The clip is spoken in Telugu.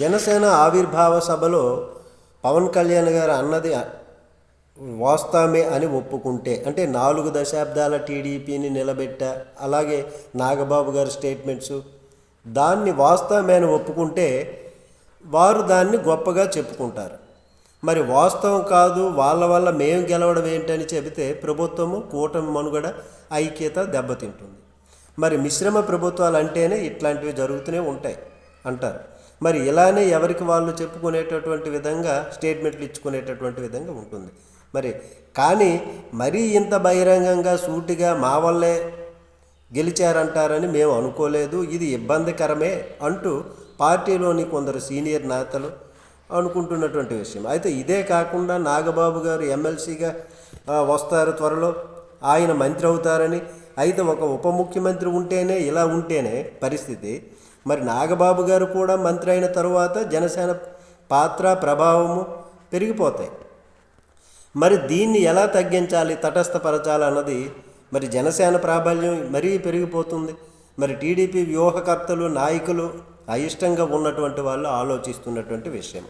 జనసేన ఆవిర్భావ సభలో పవన్ కళ్యాణ్ గారు అన్నది వాస్తామే అని ఒప్పుకుంటే అంటే నాలుగు దశాబ్దాల టీడీపీని నిలబెట్ట అలాగే నాగబాబు గారి స్టేట్మెంట్స్ దాన్ని వాస్తవమే అని ఒప్పుకుంటే వారు దాన్ని గొప్పగా చెప్పుకుంటారు. మరి వాస్తవం కాదు వాళ్ళ వల్ల మేము గెలవడం ఏంటని చెబితే ప్రభుత్వము కూటమి మనుగడ ఐక్యత దెబ్బతింటుంది. మరి మిశ్రమ ప్రభుత్వాలు అంటేనే ఇట్లాంటివి జరుగుతూనే ఉంటాయి అంటారు. మరి ఇలానే ఎవరికి వాళ్ళు చెప్పుకునేటటువంటి విధంగా స్టేట్మెంట్లు ఇచ్చుకునేటటువంటి విధంగా ఉంటుంది. మరి కానీ మరీ ఇంత బహిరంగంగా సూటిగా మా వల్లే గెలిచారంటారని మేము అనుకోలేదు. ఇది ఇబ్బందికరమే అంటూ పార్టీలోని కొందరు సీనియర్ నేతలు అనుకుంటున్నటువంటి విషయం. అయితే ఇదే కాకుండా నాగబాబు గారు ఎమ్మెల్సీగా వస్తారు త్వరలో. ఆయన మంత్రి అవుతారని. అయితే ఒక ఉప ముఖ్యమంత్రి ఉంటేనే ఇలా ఉంటేనే పరిస్థితి. మరి నాగబాబు గారు కూడా మంత్రి అయిన తరువాత జనసేన పాత్ర ప్రభావము పెరిగిపోతాయి. మరి దీన్ని ఎలా తగ్గించాలి తటస్థపరచాలి అన్నది మరి జనసేన ప్రాబల్యం మరీ పెరిగిపోతుంది. మరి టీడీపీ వ్యూహకర్తలు నాయకులు అయిష్టంగా ఉన్నటువంటి వాళ్ళు ఆలోచిస్తున్నటువంటి విషయం.